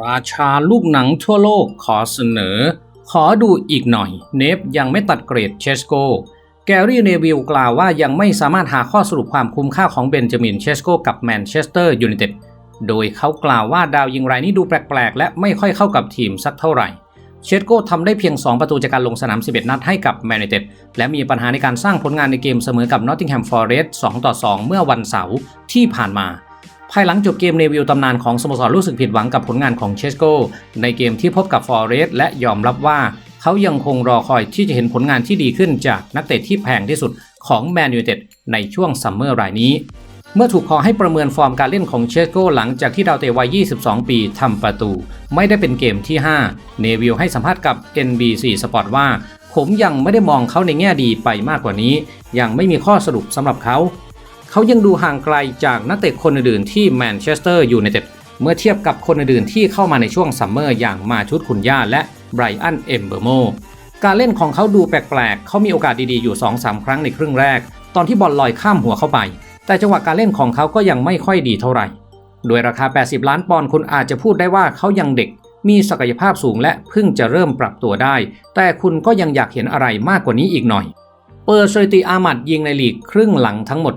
ราชาลูกหนังทั่วโลกขอเสนอ ขอดูอีกหน่อย เนฟยังไม่ตัดเกรดเชสโก แกรี่เนวิลกล่าวว่ายังไม่สามารถหาข้อสรุปความคุ้มค่าของเบนจามินเชสโกกับแมนเชสเตอร์ยูไนเต็ด โดยเขากล่าวว่าดาวยิงรายนี้ดูแปลก ๆ และไม่ค่อยเข้ากับทีมสักเท่าไหร่ เชสโกทำได้เพียง 2 ประตูจากการลงสนาม 11 นัดให้กับแมนยูไนเต็ด และมีปัญหาในการสร้างผลงานในเกมเสมอกับนอตติงแฮมฟอร์เรสต์2ต่อ2 เมื่อวันเสาร์ที่ผ่านมา ภายหลังจบเกมเนวิลตำนานของสโมสรรู้สึกผิดหวังกับผลงานของเชสโกในเกมที่พบกับฟอร์เรสต์และยอมรับว่า เขายังคงรอคอยที่จะเห็นผลงานที่ดีขึ้นจากนักเตะที่แพงที่สุดของแมนยูเต็ดในช่วงซัมเมอร์รายนี้ เมื่อถูกขอให้ประเมินฟอร์มการเล่นของเชสโกหลังจากที่ดาวเตะวัย 22 ปีทำประตู ไม่ได้เป็นเกมที่ 5 เนวิลให้สัมภาษณ์กับ NBC Sport ว่า ผมยังไม่ได้มองเขาในแง่ดีไปมากกว่านี้ ยังไม่มีข้อสรุปสำหรับเขา เขายังดูห่างไกลจากนักเตะคนอื่นๆที่แมนเชสเตอร์ยูไนเต็ดเมื่อเทียบกับคนอื่นๆที่เข้ามาในช่วงซัมเมอร์อย่างมาชุดคุณย่าและไบรอันเอมเบอร์โมการเล่นของเขาดูแปลกๆ เขามีโอกาสดีๆอยู่ 2-3 ครั้งในครึ่งแรก ตอนที่บอลลอยข้ามหัวเข้าไป แต่จังหวะการเล่นของเขาก็ยังไม่ค่อยดีเท่าไหร่ โดยราคา 80 ล้านปอนด์คุณอาจจะพูดได้ว่าเขายังเด็ก มีศักยภาพสูงและเพิ่งจะเริ่มปรับตัวได้ แต่คุณก็ยังอยากเห็นอะไรมากกว่านี้อีกหน่อย เปิดสถิติอามัดยิงในลีกครึ่งหลังทั้งหมด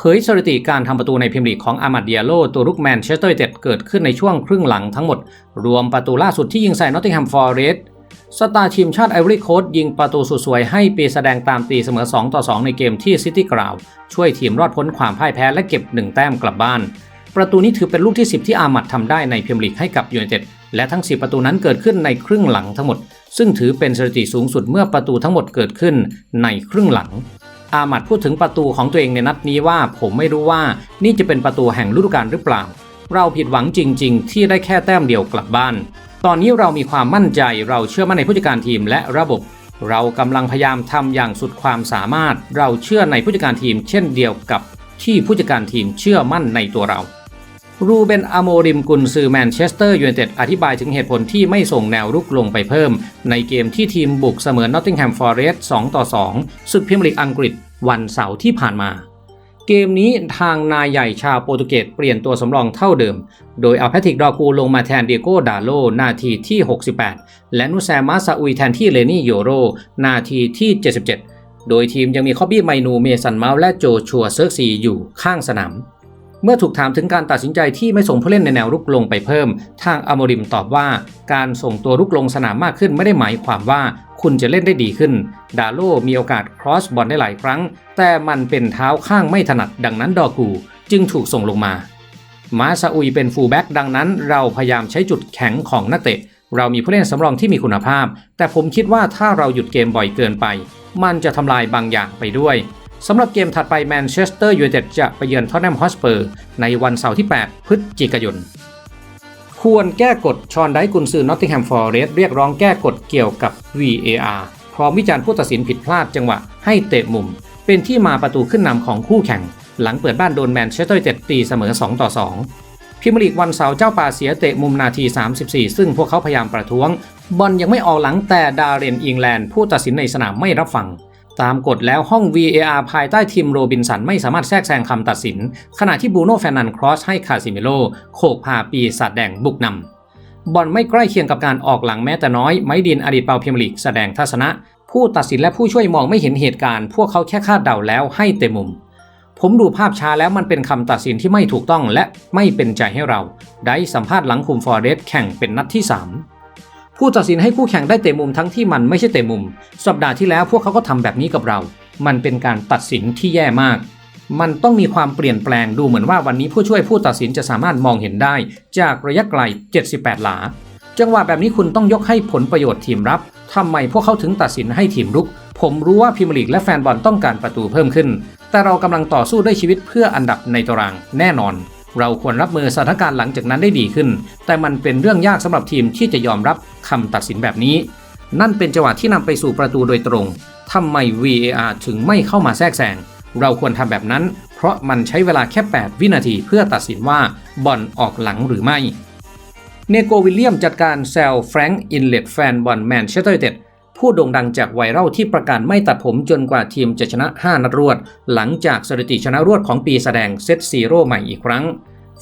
เผยสถิติการทำประตูในพรีเมียร์ลีกของอามัดเดียโลตัวรุกแมนเชสเตอร์ยูไนเต็ดเกิดขึ้นในช่วงครึ่งหลังทั้งหมด รวมประตูล่าสุดที่ยิงใส่นอตติงแฮมฟอร์เรสต์สตาร์ทีมชาติไอวอรี่โคสยิงประตูสุดสวยให้ปีแสดงตามตีเสมอ 2 ต่อ 2 ในเกมที่ซิตี้กราวช่วยทีมรอดพ้นความพ่ายแพ้และเก็บ 1 แต้มกลับบ้าน ประตูนี้ถือเป็นลูกที่ 10 ที่อามัดทำได้ในพรีเมียร์ลีกให้กับยูไนเต็ดและทั้ง 10 ประตูนั้นเกิดขึ้นในครึ่งหลังทั้งหมด ซึ่งถือเป็นสถิติสูงสุดเมื่อประตูทั้งหมดเกิดขึ้นในครึ่งหลัง อามัดพูดถึงประตูของตัวเองในนัดนี้ว่าผมไม่รู้ว่านี่จะเป็นประตูแห่งฤดูกาลหรือเปล่า เราผิดหวังจริง ๆ ที่ได้แค่แต้มเดียวกลับบ้าน ตอนนี้เรามีความมั่นใจเราเชื่อมั่นในผู้จัดการทีมและระบบ เรากำลังพยายามทำอย่างสุดความสามารถ เราเชื่อในผู้จัดการทีม เช่นเดียวกับที่ผู้จัดการทีมเชื่อมั่นในตัวเรา รูเบนอโมริมกุนซือแมนเชสเตอร์ยูไนเต็ดอธิบายถึงเหตุผลที่ไม่ส่งแนวรุกลงไปเพิ่ม ในเกมที่ทีมบุกเสมอนอตติงแฮมฟอร์เรสต์2ต่อ 2 ศึกพรีเมียร์ลีกอังกฤษวันเสาร์ที่ผ่านมา เกมนี้ทางนายใหญ่ชาวโปรตุเกสเปลี่ยนตัวสำรองเท่าเดิม โดยเอาแพทริกดอกูลงมาแทนเดียโก้ดาโลนาทีที่ 68 และนุแซมาซาอุยแทนที่เลนี่โยโรนาทีที่ 77 โดยทีมยังมีคอบบี้ไมนูเมสันเมาและโจชัวเซิร์กซีอยู่ข้างสนาม เมื่อถูกถามถึงการตัดสินใจที่ไม่ส่งผู้เล่นในแนวรุกลงไปเพิ่ม ทางอโมริมตอบว่า การส่งตัวรุกลงสนามมากขึ้นไม่ได้หมายความว่าคุณจะเล่นได้ดีขึ้น ดาโลมีโอกาสครอสบอลได้หลายครั้ง แต่มันเป็นเท้าข้างไม่ถนัดดังนั้นดอกูจึงถูกส่งลงมามาซาอุยเป็นฟูลแบ็กดังนั้น เราพยายามใช้จุดแข็งของนักเตะ เรามีผู้เล่นสำรองที่มีคุณภาพ แต่ผมคิดว่าถ้าเราหยุดเกมบ่อยเกินไป มันจะทำลายบางอย่างไปด้วย สำหรับเกมถัดไปแมนเชสเตอร์ยูไนเต็ดจะไปเยือนท็อตแนมฮอสเปอร์ในวันเสาร์ที่ 8 พฤศจิกายน ควรแก้กฎชอนไดกุนซือนอตติงแฮมฟอร์เรสเรียกร้องแก้กฎเกี่ยวกับ VAR พร้อมวิจารณ์ผู้ตัดสินผิดพลาดจังหวะให้เตะมุม เป็นที่มาประตูขึ้นนำของคู่แข่ง หลังเปิดบ้านโดนแมนเชสเตอร์ยูไนเต็ดตีเสมอ 2 ต่อ 2พิมลีกวันเสาร์เจ้าป่าเสียเตะมุมนาที 34 ซึ่งพวกเขาพยายามประท้วง บอลยังไม่ออกหลังแต่ดาเรนอิงแลนด์ผู้ตัดสินในสนามไม่รับฟัง ตามกฎแล้วห้อง VAR ภายใต้ทีมโรบินสันไม่สามารถแทรกแซงคำตัดสิน ขณะที่บูโน่แฟร์นันครอสให้คาซิเมโลโขกพาปีศาจแดงบุกนำบอลไม่ใกล้เคียงกับการออกหลังแม้แต่น้อย ไมดินอดีตเปาเพียมลีกแสดงทัศนะ ผู้ตัดสินและผู้ช่วยมองไม่เห็นเหตุการณ์ พวกเขาแค่คาดเดาแล้วให้เต็มมุม ผมดูภาพช้าแล้วมันเป็นคำตัดสินที่ไม่ถูกต้องและไม่เป็นใจให้เรา ได้สัมภาษณ์หลังคุมฟอร์เรสแข่งเป็นนัดที่ 3 ผู้ตัดสินให้คู่แข่งได้เตะมุมทั้งที่มันไม่ใช่เตะมุม สัปดาห์ที่แล้วพวกเขาก็ทำแบบนี้กับเรา มันเป็นการตัดสินที่แย่มาก มันต้องมีความเปลี่ยนแปลงดูเหมือนว่าวันนี้ผู้ช่วยผู้ตัดสินจะสามารถมองเห็นได้ จากระยะไกล 78 หลา จังหวะแบบนี้คุณต้องยกให้ผลประโยชน์ทีมรับทำไมพวกเขาถึงตัดสินให้ทีมรุก ผมรู้ว่าพรีเมียร์ลีกและแฟนบอลต้องการประตูเพิ่มขึ้น แต่เรากำลังต่อสู้ด้วยชีวิตเพื่ออันดับในตารางแน่นอน เราควรรับมือสถานการณ์หลังจากนั้นได้ดีขึ้น แต่มันเป็นเรื่องยากสำหรับทีมที่จะยอมรับคำตัดสินแบบนี้ นั่นเป็นจังหวะที่นำไปสู่ประตูโดยตรงทำไม VAR ถึงไม่เข้ามาแทรกแซงเราควรทำแบบนั้น เพราะมันใช้เวลาแค่ 8 วินาทีเพื่อตัดสินว่าบอลออกหลังหรือไม่ เนโกวิลเลียมจัดการแซลแฟรงก์อินเลตแฟนบอลแมนเชสเตอร์ยูไนเต็ด ผู้โด่งดังจากไวรัลที่ประกาศไม่ตัดผมจนกว่าทีมจะชนะ 5 นัดรวด หลังจากสถิติชนะรวดของปีแสดงเซตซีโร่ใหม่อีกครั้ง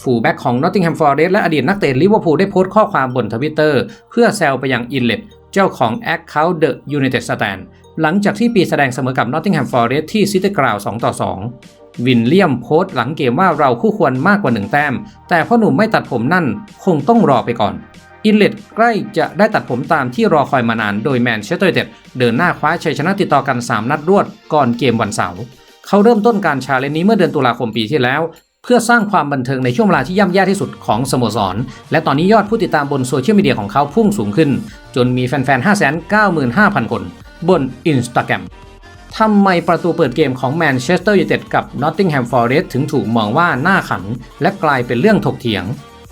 ฟูลแบ็กของ Nottingham Forest และอดีตนักเตะลิเวอร์พูลได้โพสต์ข้อความบนทวิตเตอร์เพื่อแซวไปยังอินเลตเจ้าของ Account The United Stand หลังจากที่ปีแสดงเสมอกับ Nottingham Forest ที่ City Ground 2ต่อ2 วินเลียมโพสต์หลังเกมว่าเราคู่ควรมากกว่า1แต้ม แต่พ่อหนุ่มไม่ตัดผมนั่นคงต้องรอไปก่อนอินเลตใกล้จะได้ตัดผมตามที่รอคอยมานานโดยแมนเชสเตอร์ยูไนเต็ดเดินหน้าคว้าชัยชนะติดต่อกัน 3 นัดรวดก่อนเกมวันเสาร์เขาเริ่มต้นการชาเลนจ์นี้เมื่อเดือนตุลาคมปีที่แล้ว เพื่อสร้างความบันเทิงในช่วงเวลาที่ย่ำแย่ที่สุดของสโมสร และตอนนี้ยอดผู้ติดตามบนโซเชียลมีเดียของเขาพุ่งสูงขึ้น จนมีแฟนๆ 595,000 คน บน Instagram ทำไมประตูเปิดเกมของแมนเชสเตอร์ยูไนเต็ดกับ Nottingham Forest ถึงถูกมองว่าหน่าขัน และกลายเป็นเรื่องถกเถียง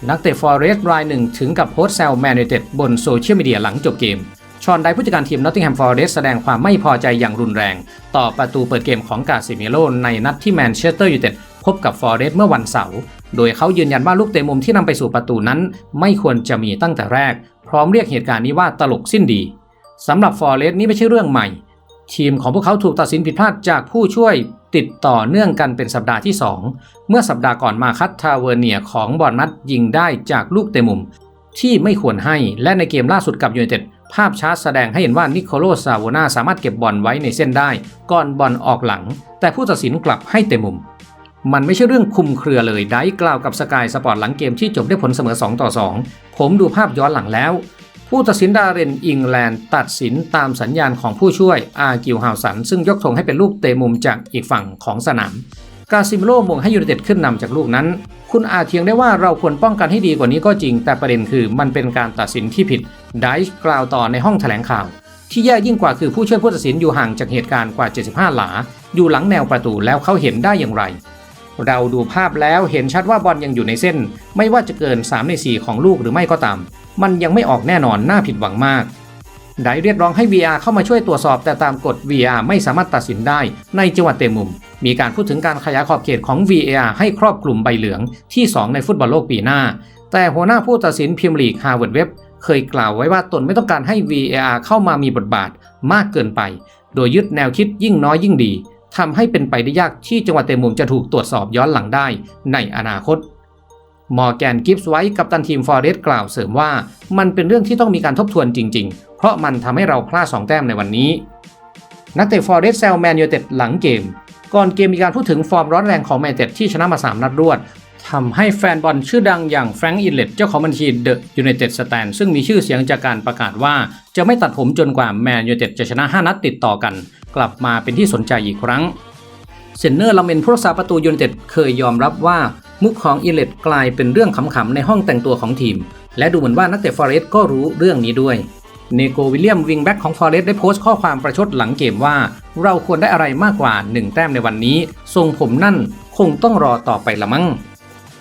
นักเตะ Forest รายหนึ่งถึงกับโพสต์แซวแมนยูเต็ดบนโซเชียลมีเดียหลังจบเกม ชอนไดผู้จัดการทีม Nottingham Forest แสดงความไม่พอใจอย่างรุนแรง ต่อประตูเปิดเกมของกาซิเมโรในนัดที่แมนเชสเตอร์ยูไนเต็ดพบกับ Forest เมื่อวันเสาร์โดยเขายืนยันว่าลูกเตะมุมที่นำไปสู่ประตูนั้น ไม่ควรจะมีตั้งแต่แรก พร้อมเรียกเหตุการณ์นี้ว่าตลกสิ้นดีสำหรับ Forest นี่ไม่ใช่เรื่องใหม่ ทีมของพวกเขาถูกตัดสินผิดพลาดจากผู้ช่วยติดต่อเนื่องกันเป็นสัปดาห์ที่ 2 เมื่อสัปดาห์ก่อนมาคัตทาวเวเนียของบอลมัดยิงได้จากลูกเตะมุม ที่ไม่ควรให้และในเกมล่าสุดกับยูไนเต็ดภาพชาร์ตแสดงให้เห็นว่านิโคโลซาโวนาสามารถเก็บบอลไว้ในเส้นได้ ก่อนบอลออกหลัง แต่ผู้ตัดสินกลับให้เตะมุม มันไม่ใช่เรื่องคุมเครือเลย ได้กล่าวกับสกายสปอร์ตหลังเกมที่จบด้วยผลเสมอ 2 ต่อ 2 ผมดูภาพย้อนหลังแล้ว ผู้ตัดสินดาเรนอิงแลนด์ตัดสินตามสัญญาณของผู้ช่วยอากิวฮาวสัน ซึ่งยกธงให้เป็นลูกเตะมุมจากอีกฝั่งของสนามกาซิมโลมงให้ยูไนเต็ดขึ้นนำจากลูกนั้น คุณอาเทียงได้ว่าเราควรป้องกันให้ดีกว่านี้ก็จริง แต่ประเด็นคือมันเป็นการตัดสินที่ผิดไดช์กล่าวต่อในห้องแถลงข่าว ที่แย่ยิ่งกว่าคือผู้ช่วยผู้ตัดสินอยู่ห่างจากเหตุการณ์กว่า 75 หลา อยู่หลังแนวประตูแล้วเขาเห็นได้อย่างไร เราดูภาพแล้วเห็นชัดว่าบอลยังอยู่ในเส้น ไม่ว่าจะเกิน 3 ใน 4 ของลูกหรือไม่ก็ตาม มันยังไม่ออกแน่นอนน่าผิดหวังมากไดเรียกร้องให้ VR เข้ามาช่วยตรวจสอบ แต่ตามกฎ VR ไม่สามารถตัดสินได้ในจังหวัดเตมุม มีการพูดถึงการขยายขอบเขตของ VAR ให้ครอบคลุมใบเหลืองที่ 2 ในฟุตบอลโลกปีหน้า แต่หัวหน้าผู้ตัดสินพิมลีกฮาร์วาร์ดเว็บเคยกล่าวไว้ว่าตนไม่ต้องการให้ VAR เข้ามามีบทบาทมากเกินไป โดยยึดแนวคิดยิ่งน้อยยิ่งดีทำให้เป็นไปได้ยากที่จังหวัดเตมุมจะถูกตรวจสอบย้อนหลังได้ในอนาคต มอร์แกนกิฟส์ไว้กับตันทีมฟอร์เรสต์กล่าวเสริมว่า มันเป็นเรื่องที่ต้องมีการทบทวนจริง ๆ เพราะมันทำให้เราพลาด2แต้มในวันนี้ นักเตะฟอร์เรสต์แซลแมนยูเต็ดหลังเกม ก่อนเกมมีการพูดถึงฟอร์มร้อนแรงของแมนยูเต็ดที่ชนะมา 3 นัดรวดทำให้แฟนบอลชื่อดังอย่างแฟรงก์อินเลตเจ้าของบัญชีเดอะยูไนเต็ดสแตนซึ่งมีชื่อเสียงจากการประกาศว่า จะไม่ตัดผมจนกว่าแมนยูเต็ดจะชนะ 5 นัดติดต่อกัน กลับมาเป็นที่สนใจอีกครั้งเซนเนอร์ลาเมนผู้รักษาประตูยูไนเต็ดเคยยอมรับว่า มุกของอิเลตกลายเป็นเรื่องขำๆในห้องแต่งตัวของทีม และดูเหมือนว่านักเตะฟอเรสต์ก็รู้เรื่องนี้ด้วยเนโกวิลเลียมวิงแบ็กของฟอเรสต์ได้โพสต์ข้อความประชดหลังเกมว่า เราควรได้อะไรมากกว่า 1 แต้มในวันนี้ ทรงผมนั่นคงต้องรอต่อไปละมั้ง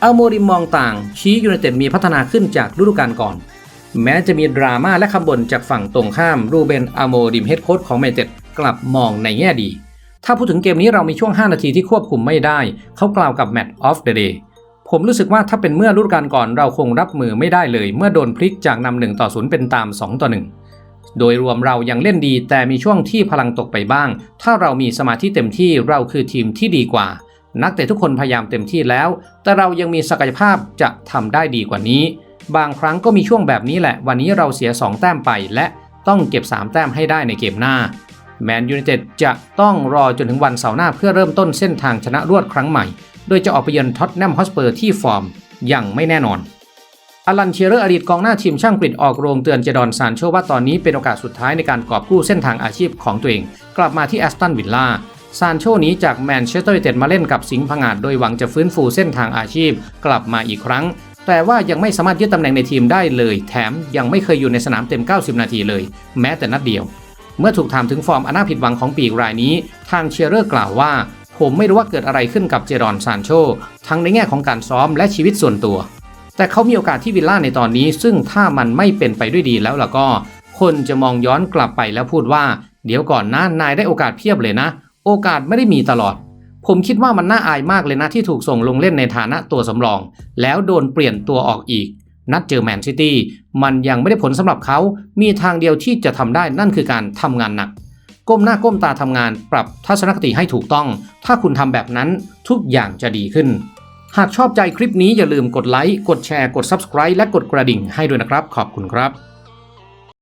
อัลโมริมองต่างชี้ยูไนเต็ดมีพัฒนาขึ้นจากฤดูกาลก่อน แม้จะมีดราม่าและคำบ่นจากฝั่งตรงข้ามรูเบนอัลโมริมเฮดโค้ชของแมนเต็ดกลับมองในแง่ดี ถ้าพูดถึงเกมนี้เรามีช่วง 5 นาทีที่ควบคุมไม่ได้ เขากล่าวกับ Match of the Day ผมรู้สึกว่าถ้าเป็นเมื่อฤดูกาลก่อนเราคงรับมือไม่ได้เลย เมื่อโดนพลิกจากนำหนึ่งต่อศูนย์เป็นตาม 2 ต่อ 1 โดยรวมเรายังเล่นดีแต่มีช่วงที่พลังตกไปบ้าง ถ้าเรามีสมาธิเต็มที่เราคือทีมที่ดีกว่า นักเตะทุกคนพยายามเต็มที่แล้ว แต่เรายังมีศักยภาพจะทำได้ดีกว่านี้ บางครั้งก็มีช่วงแบบนี้แหละ วันนี้เราเสีย 2 แต้มไปและต้องเก็บ 3 แต้มให้ได้ในเกมหน้าแมนยูไนเต็ดจะต้องรอจนถึงวันเสาร์หน้าเพื่อเริ่มต้นเส้นทางชนะรวดครั้งใหม่ โดยจะออกไปเยือนท็อตแนมฮอสเปอร์ที่ฟอร์มยังไม่แน่นอนอลันเชียร์อดีตกองหน้าทีมช่างกรีดออกโรงเตือนเจดอนซานโชว่าตอนนี้เป็นโอกาสสุดท้ายในการกอบกู้เส้นทางอาชีพของตัวเอง กลับมาที่แอสตันวิลล่าซานโชนี้จากแมนเชสเตอร์ยูไนเต็ดมาเล่นกับสิงห์ผงาดโดยหวังจะฟื้นฟูเส้นทางอาชีพกลับมาอีกครั้ง แต่ว่ายังไม่สามารถยึดตำแหน่งในทีมได้เลย แถมยังไม่เคยอยู่ในสนามเต็ม 90 นาทีเลย แม้แต่นัดเดียว เมื่อถูกถามถึงฟอร์มอันน่าผิดหวังของปีกรายนี้ ทางเชียร์เรอร์กล่าวว่า ผมไม่รู้ว่าเกิดอะไรขึ้นกับเจรอนซานโชทั้งในแง่ของการซ้อมและชีวิตส่วนตัว แต่เขามีโอกาสที่วิลล่าในตอนนี้ ซึ่งถ้ามันไม่เป็นไปด้วยดีแล้วล่ะก็ คนจะมองย้อนกลับไปแล้วพูดว่า เดี๋ยวก่อนนะนายได้โอกาสเพียบเลยนะ โอกาสไม่ได้มีตลอด ผมคิดว่ามันน่าอายมากเลยนะที่ถูกส่งลงเล่นในฐานะตัวสำรอง แล้วโดนเปลี่ยนตัวออกอีก นัดเจอแมนซิตี้มันยังไม่ได้ผลสำหรับเขา มีทางเดียวที่จะทำได้นั่นคือการทำงานหนัก ก้มหน้าก้มตาทำงาน ปรับทัศนคติให้ถูกต้อง ถ้าคุณทำแบบนั้นทุกอย่างจะดีขึ้น หากชอบใจคลิปนี้อย่าลืมกดไลค์ กดแชร์ กด Subscribe และกดกระดิ่งให้ด้วยนะครับ ขอบคุณครับ